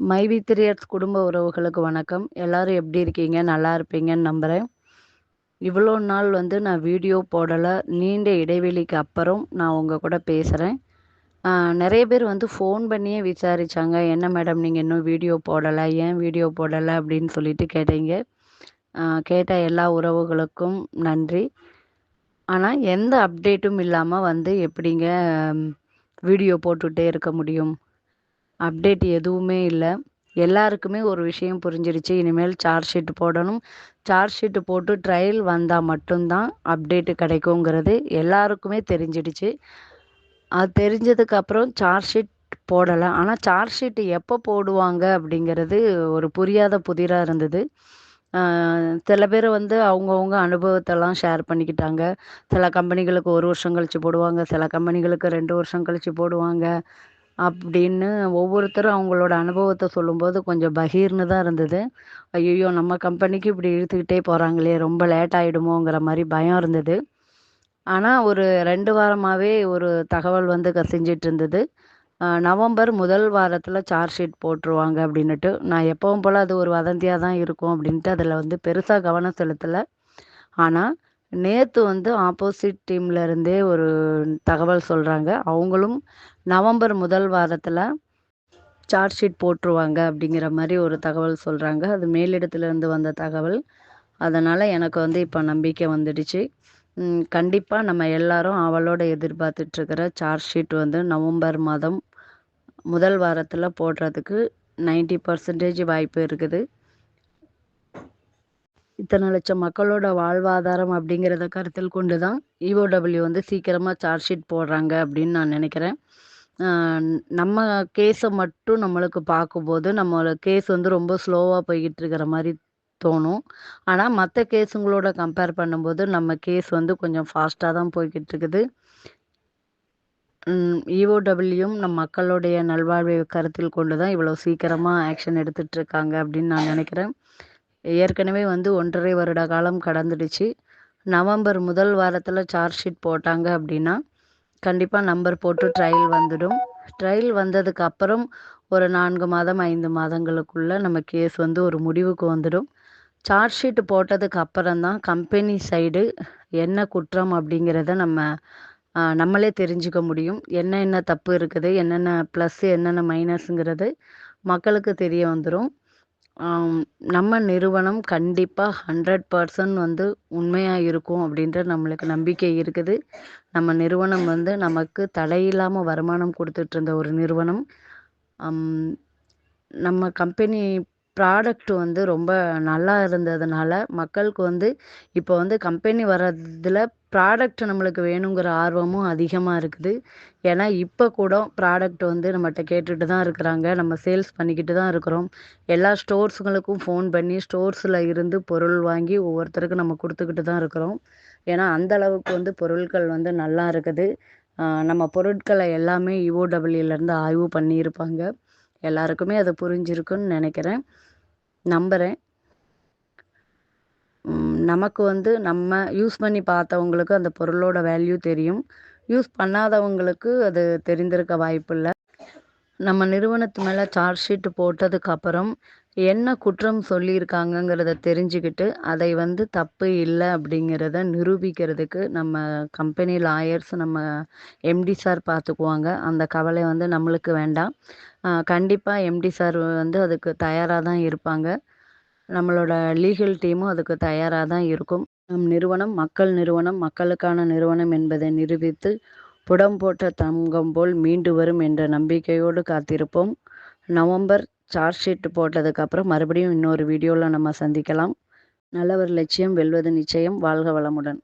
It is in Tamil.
மை வி த்ரீ குடும்ப உறவுகளுக்கு வணக்கம். எல்லாரும் எப்படி இருக்கீங்க? நல்லா இருப்பீங்கன்னு நம்புகிறேன் இவ்வளோ நாள் வந்து நான் வீடியோ போடலை. நீண்ட இடைவெளிக்கு அப்புறம் நான் உங்கள் கூட பேசுகிறேன் நிறைய பேர் வந்து ஃபோன் பண்ணியே விசாரித்தாங்க என்ன மேடம் நீங்கள் இன்னும் வீடியோ போடலை? ஏன் வீடியோ போடலை? அப்படின்னு சொல்லிட்டு கேட்டீங்க. கேட்ட எல்லா உறவுகளுக்கும் நன்றி. ஆனால் எந்த அப்டேட்டும் இல்லாமல் வந்து எப்படிங்க வீடியோ போட்டுகிட்டே இருக்க முடியும்? அப்டேட் எதுவுமே இல்லை. எல்லாருக்குமே ஒரு விஷயம் புரிஞ்சிருச்சு. இனிமேல் சார்ஜ் ஷீட் போடணும். சார்ஜ் ஷீட்டு போட்டு ட்ரையல் வந்தால் மட்டும்தான் அப்டேட்டு கிடைக்குங்கிறது எல்லாருக்குமே தெரிஞ்சிடுச்சு. அது தெரிஞ்சதுக்கப்புறம் சார்ஜ் ஷீட் போடலை. ஆனால் சார்ஜ் ஷீட்டு எப்போ போடுவாங்க அப்படிங்கிறது ஒரு புரியாத புதிராக இருந்தது. சில பேர் வந்து அவங்கவுங்க அனுபவத்தெல்லாம் ஷேர் பண்ணிக்கிட்டாங்க. சில கம்பெனிகளுக்கு ஒரு வருஷம் கழித்து போடுவாங்க. சில கம்பெனிகளுக்கு ரெண்டு வருஷம் கழித்து போடுவாங்க. அப்படின்னு ஒவ்வொருத்தரும் அவங்களோட அனுபவத்தை சொல்லும்போது கொஞ்சம் பகீர்னு தான் இருந்தது. ஐயோ நம்ம கம்பெனிக்கு இப்படி இழுத்துக்கிட்டே போகிறாங்களே ரொம்ப லேட் ஆகிடுமோங்கிற மாதிரி பயம் இருந்தது. ஆனால் ஒரு ரெண்டு வாரமாகவே ஒரு தகவல் வந்து கசிஞ்சிட்டு இருந்தது. நவம்பர் முதல் வாரத்தில் சார்ஜ் ஷீட் போட்டுருவாங்க அப்படின்னுட்டு நான் எப்பவும் போல் அது ஒரு வதந்தியாக தான் இருக்கும் அப்படின்ட்டு அதில் வந்து பெருசாக கவனம் செலுத்தலை. ஆனால் நேற்று வந்து ஆப்போசிட் டீம்ல இருந்தே ஒரு தகவல் சொல்கிறாங்க அவங்களும் நவம்பர் முதல் வாரத்தில் சார்ஜ் ஷீட் போட்டுருவாங்க அப்படிங்கிற மாதிரி ஒரு தகவல் சொல்கிறாங்க அது மேலிடத்துலேருந்து வந்த தகவல். அதனால் எனக்கு வந்து இப்போ நம்பிக்கை வந்துடுச்சு. கண்டிப்பாக நம்ம எல்லாரும் அவளோட எதிர்பார்த்துட்ருக்கிற சார்ஜ் ஷீட் வந்து நவம்பர் மாதம் முதல் வாரத்தில் போடுறதுக்கு நைன்டி பர்சன்டேஜ் வாய்ப்பு இருக்குது. இத்தனை லட்சம் மக்களோட வாழ்வாதாரம் அப்படிங்கிறத கருத்தில் கொண்டு தான் இஓடபிள்யூ வந்து சீக்கிரமாக சார்ஜ் ஷீட் போடுறாங்க அப்படின்னு நான் நினைக்கிறேன். நம்ம கேஸை மட்டும் நம்மளுக்கு பார்க்கும்போது நம்மளோட கேஸ் வந்து ரொம்ப ஸ்லோவாக போய்கிட்டு இருக்கிற மாதிரி தோணும். ஆனால் மற்ற கேஸுங்களோட கம்பேர் பண்ணும்போது நம்ம கேஸ் வந்து கொஞ்சம் ஃபாஸ்ட்டாக தான் போய்கிட்டு இருக்குது இஓடபிள்யூம் நம் மக்களுடைய நல்வாழ்வை கருத்தில் கொண்டு தான் இவ்வளோ சீக்கிரமாக ஆக்ஷன் எடுத்துகிட்டு இருக்காங்க அப்படின்னு நான் நினைக்கிறேன். ஏற்கனவே வந்து ஒன்றரை வருட காலம் கடந்துடுச்சு. நவம்பர் முதல் வாரத்தில் சார்ஜ் ஷீட் போட்டாங்க அப்படின்னா கண்டிப்பாக நம்பர் போட்டு ட்ரையல் வந்துடும். ட்ரையல் வந்ததுக்கு அப்புறம் ஒரு நான்கு மாதம் ஐந்து மாதங்களுக்குள்ளே நம்ம கேஸ் வந்து ஒரு முடிவுக்கு வந்துடும். சார்ஜ் ஷீட் போட்டதுக்கு அப்புறம் தான் கம்பெனி சைடு என்ன குற்றம் அப்படிங்கிறத நம்ம நம்மளே தெரிஞ்சுக்க முடியும். என்ன என்ன தப்பு இருக்குது என்னென்ன ப்ளஸ் என்னென்ன மைனஸுங்கிறது மக்களுக்கு தெரிய வந்துடும் நம்ம நிறுவனம் கண்டிப்பாக ஹண்ட்ரட் பர்சன்ட் வந்து உண்மையாக இருக்கும் அப்படின்ற நம்மளுக்கு நம்பிக்கை இருக்குது. நம்ம நிறுவனம் வந்து நமக்கு தடையில்லாமல் வருமானம் கொடுத்துட்ருந்த ஒரு நிறுவனம். நம்ம கம்பெனி ப்ராடக்ட் வந்து ரொம்ப நல்லா இருந்ததுனால மக்களுக்கு வந்து இப்போ வந்து கம்பெனி வர்றதில் ப்ராடக்ட் நம்மளுக்கு வேணுங்கிற ஆர்வமும் அதிகமாக இருக்குது. ஏன்னா இப்போ கூட ப்ராடக்ட் வந்து நம்மகிட்ட கேட்டுட்டு தான் இருக்கிறாங்க. நம்ம சேல்ஸ் பண்ணிக்கிட்டு தான் இருக்கிறோம். எல்லா ஸ்டோர்ஸுங்களுக்கும் ஃபோன் பண்ணி ஸ்டோர்ஸில் இருந்து பொருள் வாங்கி ஒவ்வொருத்தருக்கும் நம்ம கொடுத்துக்கிட்டு தான் இருக்கிறோம். ஏன்னா அந்த அளவுக்கு வந்து பொருட்கள் வந்து நல்லா இருக்குது. நம்ம பொருட்களை எல்லாமே இஓடபிள்யூலேருந்து ஆய்வு பண்ணியிருப்பாங்க. எல்லாருக்குமே அது புரிஞ்சிருக்குன்னு நினைக்கிறேன். நம்புகிறேன் நமக்கு வந்து நம்ம யூஸ் பண்ணி பார்த்தவங்களுக்கு அந்த பொருளோட வேல்யூ தெரியும். யூஸ் பண்ணாதவங்களுக்கு அது தெரிந்திருக்க வாய்ப்பு இல்லை. நம்ம நிறுவனத்து மேலே சார்ஜ் ஷீட்டு போட்டதுக்கப்புறம் என்ன குற்றம் சொல்லியிருக்காங்கங்கிறத தெரிஞ்சுக்கிட்டு அதை வந்து தப்பு இல்லை அப்படிங்கிறத நிரூபிக்கிறதுக்கு நம்ம கம்பெனி லாயர்ஸ் நம்ம எம்டி சார் பார்த்துக்குவாங்க. அந்த கவலை வந்து நம்மளுக்கு வேண்டாம். கண்டிப்பாக எம்டி சார் வந்து அதுக்கு தயாராக தான் இருப்பாங்க. நம்மளோட லீகல் டீமும் அதுக்கு தயாராக தான் இருக்கும். நம் நிறுவனம் மக்கள் நிறுவனம் மக்களுக்கான நிறுவனம் என்பதை நிரூபித்து புடம் போட்ட தங்கம் போல் மீண்டு வரும் என்ற நம்பிக்கையோடு காத்திருப்போம். நவம்பர் சார்ஜ் ஷீட் போட்டதுக்கப்புறம் மறுபடியும் இன்னொரு வீடியோவில் நம்ம சந்திக்கலாம். நல்லவர் லட்சியம் வெல்வது நிச்சயம். வாழ்க வளமுடன்.